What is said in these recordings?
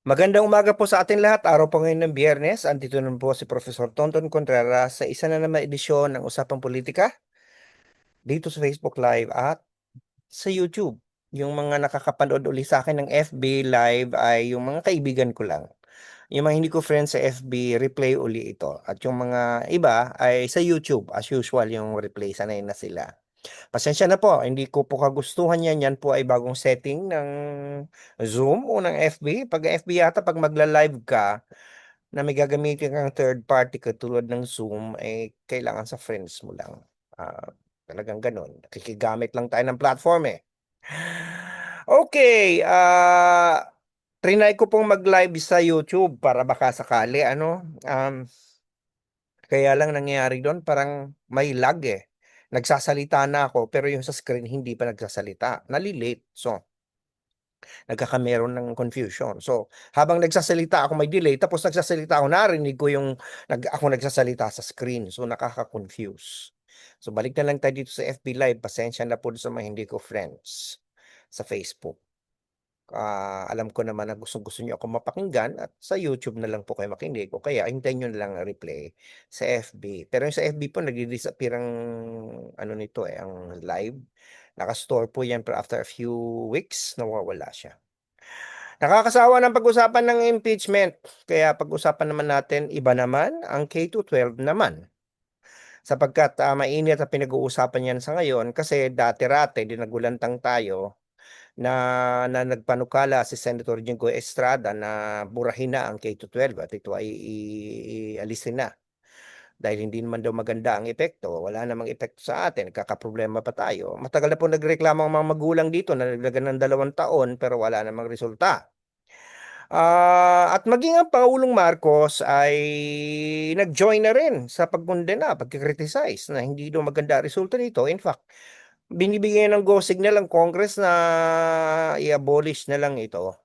Magandang umaga po sa ating lahat. Araw po ngayon ng Biyernes. Andito naman po si Professor Tonton Contreras sa isa na naman edisyon ng Usapang Politika dito sa Facebook Live at sa YouTube. Yung mga nakakapanood uli sa akin ng FB Live ay yung mga kaibigan ko lang. Yung mga hindi ko friends sa FB, replay uli ito. At yung mga iba ay sa YouTube, as usual, yung replay. Sanay na sila. Pasensya na po, hindi ko po kagustuhan yan. Yan po ay bagong setting ng Zoom o ng FB. Pag FB yata, pag magla-live ka, na may gagamitin kang third party katulad ng Zoom, eh, kailangan sa friends mo lang. Ah, talagang ganun. Nakikigamit lang tayo ng platform eh. Okay, ah, trinay ko pong mag-live sa YouTube para baka sakali, ano, um, kaya lang nangyayari doon parang may lag eh. Nagsasalita na ako pero yung sa screen hindi pa nagsasalita. Nalilate. So, nagkakameron ng confusion. So, habang nagsasalita ako may delay, tapos nagsasalita ako, narinig ko yung nag, ako nagsasalita sa screen. So, nakaka-confuse. So, balik na lang tayo dito sa FB Live. Pasensya na po sa mga hindi ko friends sa Facebook. Ah, alam ko naman na gustong-gusto niyo ako mapakinggan at sa YouTube na lang po kayo makinig o kaya hintayin niyo na lang ang replay sa FB. Pero yung sa FB po nagdi-disappear ang ano nito eh, ang live. Naka-store po yan pero after a few weeks nawawala siya. Nakakasawa ng pag-usapan ng impeachment. Kaya pag-usapan naman natin iba naman ang K-12 naman. Sapagkat ah, mainit ang pinag-uusapan yan sa ngayon kasi dati-rate dinagulantang tayo na, na nagpanukala si Senator Jinggoy Estrada na burahin na ang K-12 at ito ay ialisin na. Dahil hindi naman daw maganda ang epekto, wala namang epekto sa atin, nagkakaproblema pa tayo. Matagal na po nagreklamo ang mga magulang dito na naglagan ng dalawang taon pero wala namang resulta. Ah, at maging ang Pangulong Marcos ay nag-join na rin sa pagkondena, pagkikriticize na hindi daw maganda resulta nito. In fact, binibigyan ng go signal ang Congress na i-abolish na lang ito.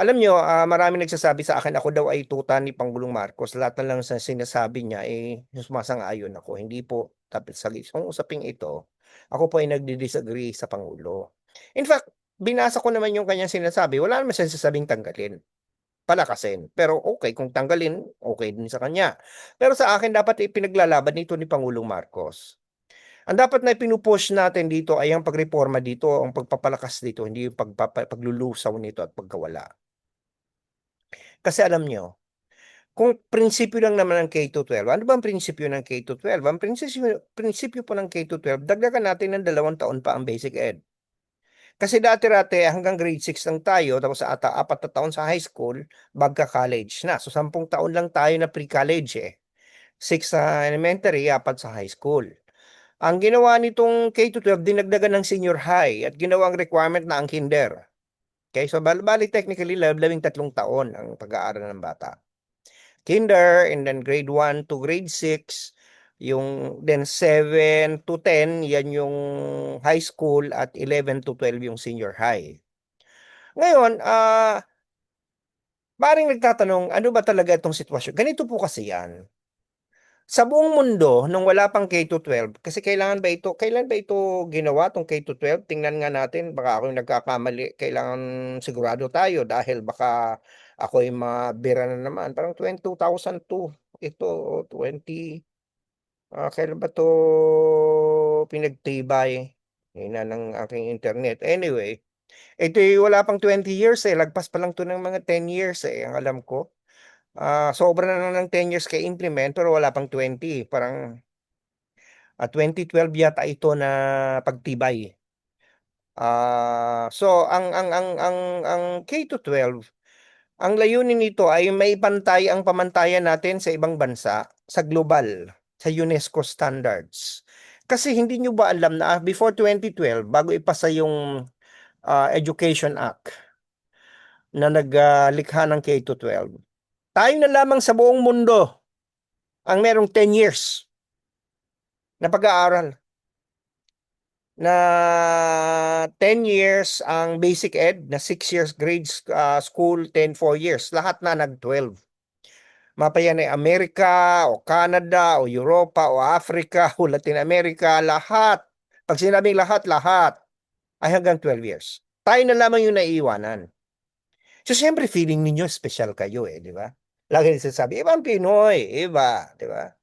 Alam nyo, ah, marami nagsasabi sa akin, ako daw ay tuta ni Pangulong Marcos. Lahat na lang sa sinasabi niya, eh, sumasang-ayon ako. Hindi po, tapos sa isang usaping ito, ako po ay nagdi-disagree sa Pangulo. In fact, binasa ko naman yung kanyang sinasabi, wala naman siya sasabing tanggalin. Palakasin. Pero okay, kung tanggalin, okay din sa kanya. Pero sa akin, dapat ipinaglalaban nito ni Pangulong Marcos. Ang dapat na pinupush natin dito ay ang pagreforma dito, ang pagpapalakas dito, hindi yung pagpapa, paglulusaw nito at pagkawala. Kasi alam nyo, kung prinsipyo lang naman ng K-12, ano ba ang prinsipyo ng K-12? Ang prinsipyo, prinsipyo po ng K-12, dagdagan natin ng dalawang taon pa ang basic ed. Kasi dati-dati hanggang grade 6 lang tayo, tapos ata apat na taon sa high school, bagka college na. So, sampung taon lang tayo na pre-college eh. 6 sa elementary, apat sa high school. Ang ginawa nitong K-12, dinagdagan ng senior high at ginawang requirement na ang kinder. Okay, so bal bali technically labing tatlong taon ang pag-aaral ng bata. Kinder and then grade 1 to grade 6, yung then 7 to 10, yan yung high school at 11 to 12 yung senior high. Ngayon, ah maring nagtatanong, ano ba talaga itong sitwasyon? Ganito po kasi yan. Sa buong mundo, nung wala pang K-12, kasi kailangan ba ito, kailan ba ito ginawa, tong K-12? Tingnan nga natin, baka ako yung nagkakamali, kailangan sigurado tayo dahil baka ako yung mabira na naman. Parang 2002, ito, 20, ah kailan ba to pinagtibay? Hina ng aking internet. Anyway, ito wala pang 20 years eh, lagpas pa lang to ng mga 10 years eh, ang alam ko. Ah, sobra na ng 10 years kay implement pero wala pang 20, parang ah, 2012 yata ito na pagtibay. Ah, so ang ang ang ang ang K-12, ang layunin nito ay maipantay ang pamantayan natin sa ibang bansa, sa global, sa UNESCO standards. Kasi hindi nyo ba alam na before 2012, bago ipasa yung ah, Education Act na naglikha ng K-12, tayo na lamang sa buong mundo ang merong 10 years na pag-aaral. Na 10 years ang basic ed, na 6 years grade ah, school, 10 4 years. Lahat na nag-12. Mapayan ay Amerika o Canada o Europa o Africa o Latin America, lahat. Pag sinabing lahat, lahat ay hanggang 12 years. Tayo na lamang yung naiiwanan. So, siyempre feeling ninyo espesyal kayo, eh, 'di ba? Lagi sinasabi, "Ibang Pinoy, iba," 'di ba?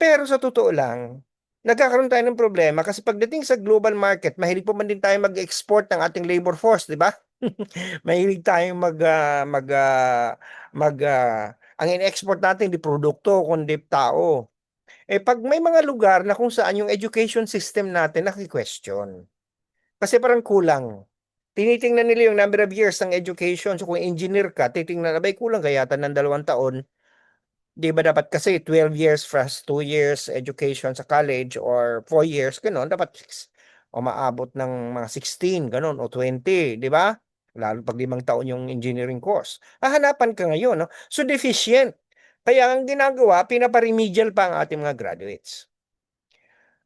Pero sa totoo lang, nagkakaroon tayo ng problema kasi pagdating sa global market, mahilig pa man din tayong mag-export ng ating labor force, 'di ba? Mahilig tayong mag, ah, mag, ah, mag, ah, ang ine-export natin hindi produkto kundi tao. Eh, 'pag may mga lugar na kung saan yung education system natin naki-question. Kasi parang kulang. Tinitingnan nila yung number of years ng education. So, kung engineer ka, titingnan, abay kulang ka yata ng 2 taon. 'Di ba dapat kasi 12 years plus 2 years education sa college or 4 years, gano'n. Dapat umaabot ng mga 16, gano'n o 20, 'di ba? Lalo 'pag 5 taon yung engineering course. Hahanapan ka ngayon, 'no? So, deficient. Kaya ang ginagawa, pinapa-remedial pa ang ating mga graduates.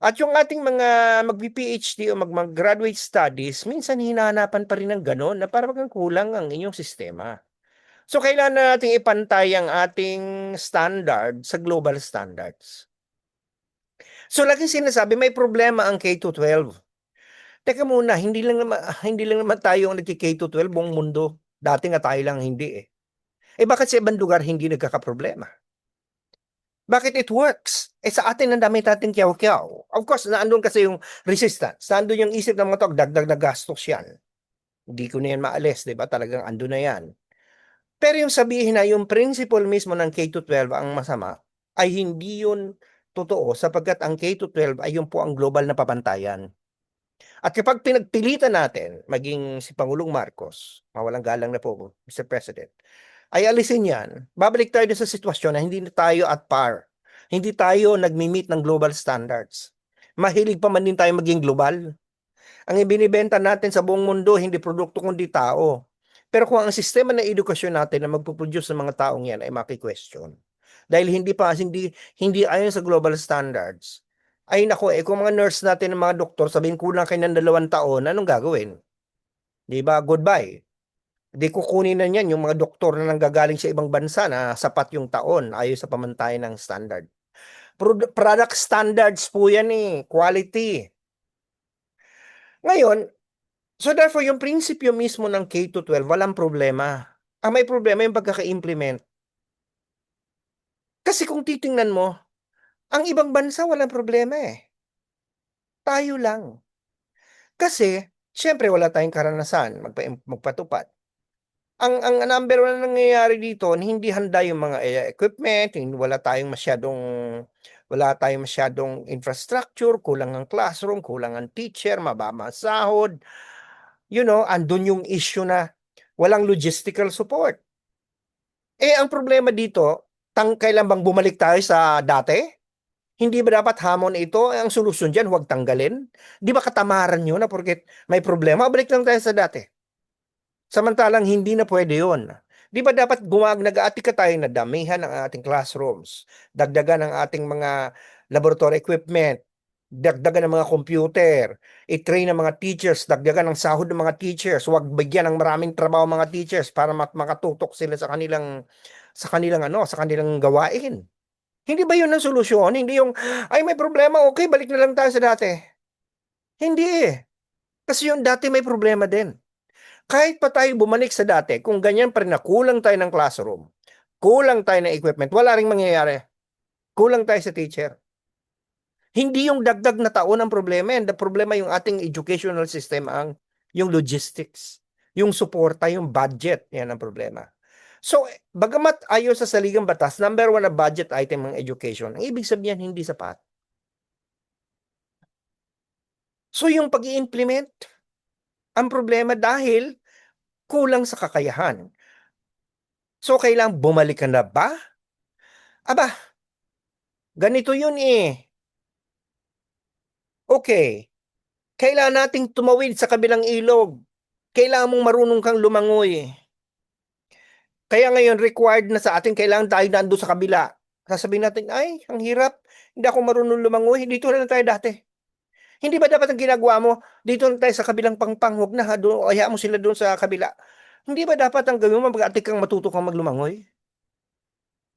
At yung ating mga magpi-PhD o mag mag-graduate studies, minsan hinahanapan pa rin ng gano'n na para bagang kulang ang inyong sistema. So, kailangan na nating ipantay ang ating standard sa global standards. So, laging sinasabi may problema ang K-12. Teka muna, hindi lang naman hindi lang naman tayo ang nagki-K-12 buong mundo. Dati nga tayo lang hindi, eh. Eh, bakit sa ibang lugar hindi nagkakaproblema? Bakit it works? Eh, sa atin ang dami nating kiyaw-kiyaw. Of course, naandun kasi yung resistance. Nandun yung isip ng mga 'to, dagdag na gastos yan. Hindi ko na yan maalis, 'di ba? Talagang andun na yan. Pero yung sabihin na yung principle mismo ng K-12 ang masama, ay hindi yun totoo sapagkat ang K-12 ay yun po ang global na papantayan. At kapag pinagpilitan natin, maging si Pangulong Marcos, mawalang galang na po, Mr. President, ay alisin yan, babalik tayo sa sitwasyon na hindi tayo at par. Hindi tayo nagmi-meet ng global standards. Mahilig pa man din tayo maging global. Ang ibinibenta natin sa buong mundo, hindi produkto kundi tao. Pero kung ang sistema ng edukasyon natin na magpo-produce ng mga taong yan ay maki-question. Dahil hindi pa hindi hindi ayon sa global standards. Ay naku, eh kung mga nurse natin ng mga doktor sabihin kulang kayo ng 2 taon, anong gagawin? 'Di ba? Goodbye. 'Di kukunin na niyan yung mga doktor na nanggagaling sa ibang bansa na sapat yung taon ayon sa pamantayan ng standard. Prod product standards po yan, eh, quality. Ngayon, so therefore yung prinsipyo mismo ng K-12 walang problema. Ang may problema yung pagkaka-implement. Kasi kung titingnan mo, ang ibang bansa walang problema, eh. Tayo lang. Kasi siyempre wala tayong karanasan magpa magpatupad. Ang ang number 1 na nangyayari dito hindi handa yung mga, eh, equipment, wala tayong masyadong wala tayong masyadong infrastructure, kulang ang classroom, kulang ang teacher, mababa ang sahod. You know, andun yung issue na walang logistical support. Eh, ang problema dito, tang kailan bang bumalik tayo sa dati? Hindi ba dapat hamon ito, eh, ang solusyon diyan huwag tanggalin? 'Di ba katamaran yun na porket may problema, balik lang tayo sa dati. Samantalang hindi na pwede yun. 'Di ba dapat gumag nag-aatika tayo na damihan ang ating classrooms, dagdagan ang ating mga laboratory equipment, dagdagan ng mga computer, i-train ang mga teachers, dagdagan ang sahod ng mga teachers, huwag bigyan ng maraming trabaho mga teachers para mak makatutok sila sa kanilang sa kanilang ano, sa kanilang gawain. Hindi ba yun ang solusyon? Hindi yung, "Ay may problema, okey balik na lang tayo sa dati." Hindi, eh. Kasi yung dati may problema din. Kahit pa tayo bumalik sa dati, kung ganyan pa rin na kulang tayo ng classroom, kulang tayo ng equipment, wala ring mangyayari. Kulang tayo sa teacher. Hindi yung dagdag na taon ang problema, yan. The problema yung ating educational system ang yung logistics, yung suporta, yung budget, yan ang problema. So, bagamat ayon sa saligang batas, number 1 na budget item ang education, ang ibig sabihin hindi sapat. So, yung pag-i-implement, ang problema dahil kulang sa kakayahan. So, kailangang bumalik ka na ba? Aba, ganito yun, eh. Okey, kailangan nating tumawid sa kabilang ilog. Kailangan mong marunong kang lumangoy. Kaya ngayon required na sa atin kailangan tayo nandun sa kabila. Sasabihin natin, "Ay, ang hirap, hindi ako marunong lumangoy, dito na tayo dati." Hindi ba dapat ang ginagawa mo, dito tayo sa kabilang pangpang, wag na ha, do hayaan mo sila dun sa kabila. Hindi ba dapat ang gawin mo mag-aatik kang matuto kang maglumangoy?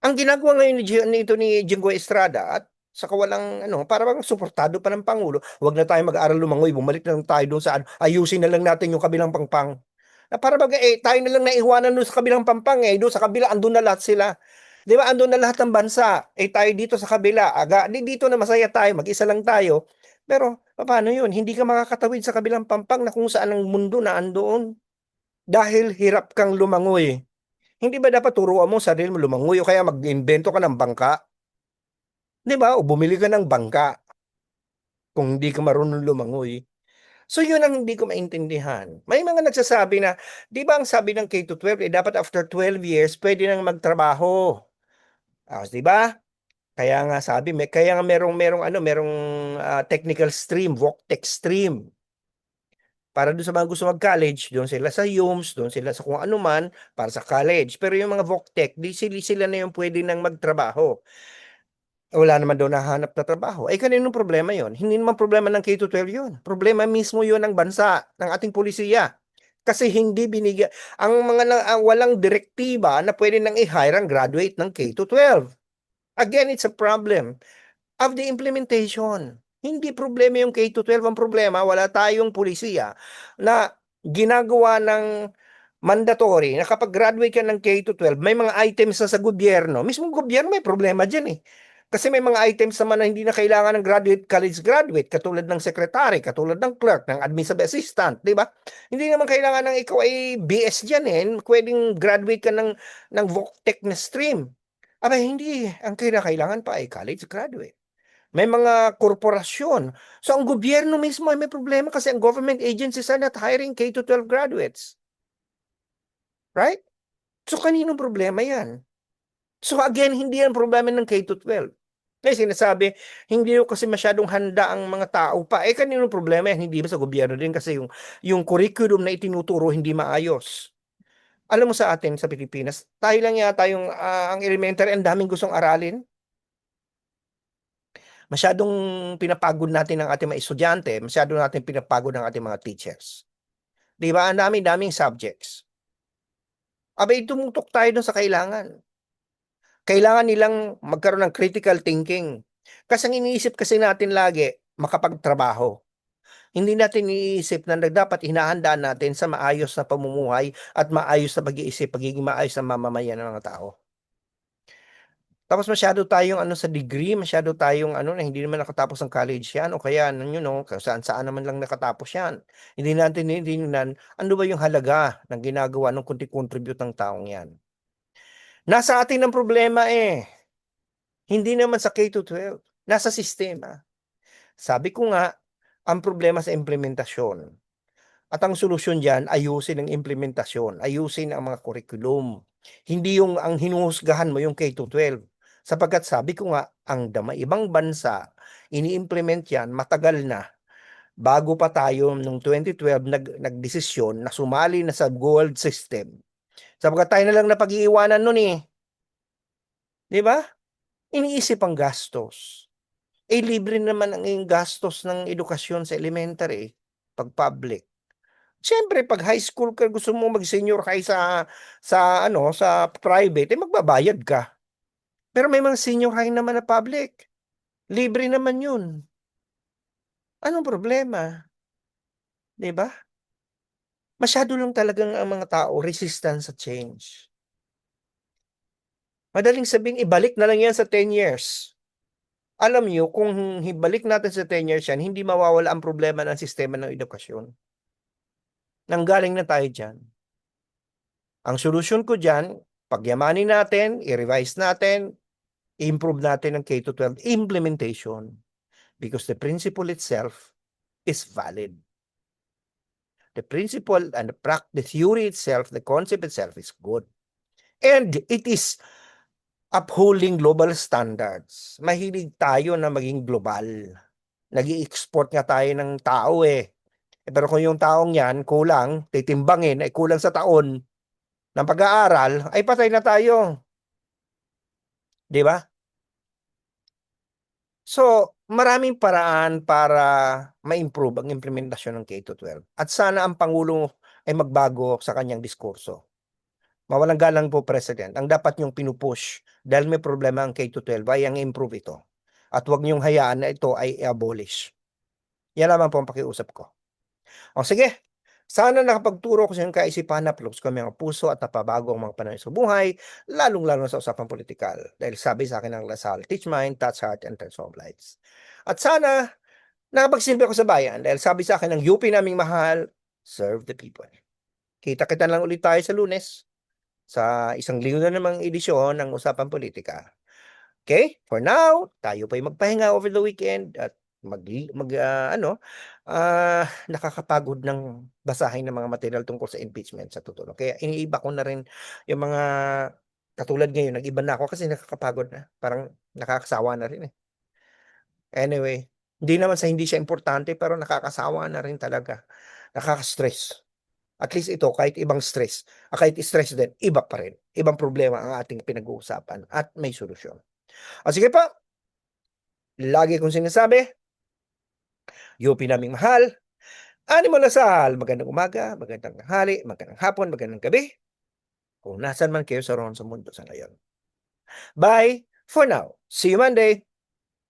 Ang ginagawa ngayon ni Ji nito ni Jinggoy Estrada at saka walang ano, para bang suportado pa ng pangulo, wag na tayong mag-aral lumangoy, bumalik na lang tayo dun sa ano, ayusin na lang natin yung kabilang pangpang. Na para bang eh, tayo na lang naiwanan doon sa kabilang pampang eh. Doon sa kabila, andun na lahat sila. Di ba, andun na lahat ng bansa. Eh, tayo dito sa kabila. Aga, di dito na masaya tayo, mag-isa lang tayo. Pero, paano yun? Hindi ka makakatawid sa kabilang pampang na kung saan ang mundo na andoon. Dahil hirap kang lumangoy. Hindi ba dapat turuan mo sarili mo lumangoy o kaya mag-invento ka ng bangka? Di ba? O bumili ka ng bangka kung hindi ka marunong lumangoy. So yun ang hindi ko maintindihan. May mga nagsasabi na, di ba ang sabi ng K-12, eh, dapat after 12 years, pwede nang magtrabaho. Ah, di ba? Kaya nga sabi, may, kaya nga merong, merong, ano, merong ah, technical stream, VOCTEC stream. Para doon sa mga gusto mag-college, doon sila sa UMS, doon sila sa kung ano man, para sa college. Pero yung mga VOCTEC, di sila, sila na yung pwede nang magtrabaho wala naman daw nahanap na trabaho. Eh, kaninong problema yon? Hindi naman problema ng K-12 yun. Problema mismo yun ng bansa, ng ating polisiya. Kasi hindi binigyan, ang mga na, ang walang direktiba na pwede nang i-hire ang graduate ng K-12. Again, it's a problem of the implementation. Hindi problema yung K-12. Ang problema, wala tayong polisiya na ginagawa ng mandatory na kapag graduate ka ng K-12, may mga items na sa gobyerno. Mismo gobyerno may problema dyan eh. Kasi may mga items naman na hindi na kailangan ng graduate, college graduate, katulad ng secretary, katulad ng clerk, ng administrative assistant, di ba? Hindi naman kailangan ng ikaw ay BS dyan eh. Pwedeng graduate ka ng, ng VOCTEC na stream. Aba, hindi. Ang kailangan pa ay college graduate. May mga korporasyon. So, ang gobyerno mismo ay may problema kasi ang government agencies are not hiring K-12 graduates. Right? So, kaninong problema yan? So again, hindi yan problema ng K-12. Kasi sinasabi, hindi kasi masyadong handa ang mga tao pa. Eh, kaninong problema yan? Hindi ba sa gobyerno din? Kasi yung, yung curriculum na itinuturo hindi maayos. Alam mo sa atin, sa Pilipinas, tayo lang yata yung ah, ang elementary, ang daming gustong aralin. Masyadong pinapagod natin ang ating mga estudyante, masyado natin pinapagod ang ating mga teachers. Di ba? Ang daming-daming subjects. Abay, tumutok tayo dun sa kailangan kailangan nilang magkaroon ng critical thinking. Kasi ang iniisip kasi natin lagi, makapagtrabaho. Hindi natin iniisip na dapat hinahanda natin sa maayos na pamumuhay at maayos na pag-iisip, pagiging maayos na mamamayan ng mga tao. Tapos masyado tayong ano sa degree, masyado tayong ano na hindi naman nakatapos ng college yan o kaya ano yun no, saan saan naman lang nakatapos yan. Hindi natin hindi nan ano ba yung halaga ng ginagawa ng contribute ng taong yan. Nasa atin ang problema eh. Hindi naman sa K-12. Nasa sistema. Sabi ko nga, ang problema sa implementasyon. At ang solusyon dyan, ayusin ang implementasyon. Ayusin ang mga curriculum. Hindi yung ang hinuhusgahan mo yung K-12. Sapagkat sabi ko nga, ang dama, ibang bansa, ini-implement yan, matagal na. Bago pa tayo noong 2012 nag, nagdesisyon na sumali na sa gold system Sapagkat tayo na lang napag-iiwanan nun eh. Di ba? Iniisip ang gastos. Eh, libre naman ang gastos ng edukasyon sa elementary, pag public. Siyempre, pag high school ka, gusto mo mag-senior high sa, sa, ano, sa private, eh, magbabayad ka. Pero may mga senior high naman na public. Libre naman yun. Anong problema? ba? Masyado lang talagang ang mga tao resistant sa change. Madaling sabing ibalik na lang yan sa 10 years. Alam niyo kung ibalik natin sa 10 years yan, hindi mawawala ang problema ng sistema ng edukasyon. Nanggaling na tayo dyan. Ang solusyon ko dyan, pagyamanin natin, i-revise natin, improve natin ang K-12 implementation because the principle itself is valid the principle and the practice, theory itself, the concept itself is good. And it is upholding global standards. Mahilig tayo na maging global. nag export nga tayo ng tao eh. eh. Pero kung yung taong yan kulang, titimbangin, ay kulang sa taon ng pag-aaral, ay patay na tayo. Di ba? So, maraming paraan para ma-improve ang implementasyon ng K-12. At sana ang Pangulo ay magbago sa kanyang diskurso. Mawalang galang po, President. Ang dapat niyong pinupush dahil may problema ang K-12 ay ang improve ito. At huwag niyong hayaan na ito ay abolish. Yan naman po ang pakiusap ko. O sige, Sana nakapagturo ko sa inyong kaisipan na palubos kami ang puso at napabago ang mga panahon sa buhay, lalong-lalo sa usapang politikal. Dahil sabi sa akin ng Lasal, teach mind, touch heart, and transform lives. At sana, nakapagsilbi ako sa bayan dahil sabi sa akin ng UP naming mahal, serve the people. Kita-kita lang ulit tayo sa lunes sa isang linggo na namang edisyon ng Usapang Politika. Okay? For now, tayo pa'y magpahinga over the weekend at mag, mag ah, ano, ah, nakakapagod ng basahin ng mga material tungkol sa impeachment sa totoo. Kaya iniiba ko na rin yung mga katulad ngayon, nag-iba na ako kasi nakakapagod na. Parang nakakasawa na rin eh. Anyway, hindi naman sa hindi siya importante pero nakakasawa na rin talaga. Nakaka-stress. At least ito, kahit ibang stress, ah, kahit stress din, iba pa rin. Ibang problema ang ating pinag-uusapan at may solusyon. O sige pa, lagi kong sinasabi, UP naming mahal, Animo Lasal, magandang umaga, magandang tanghali, magandang hapon, magandang gabi. Kung nasan man kayo sa roon sa mundo sa ngayon. Bye for now. See you Monday.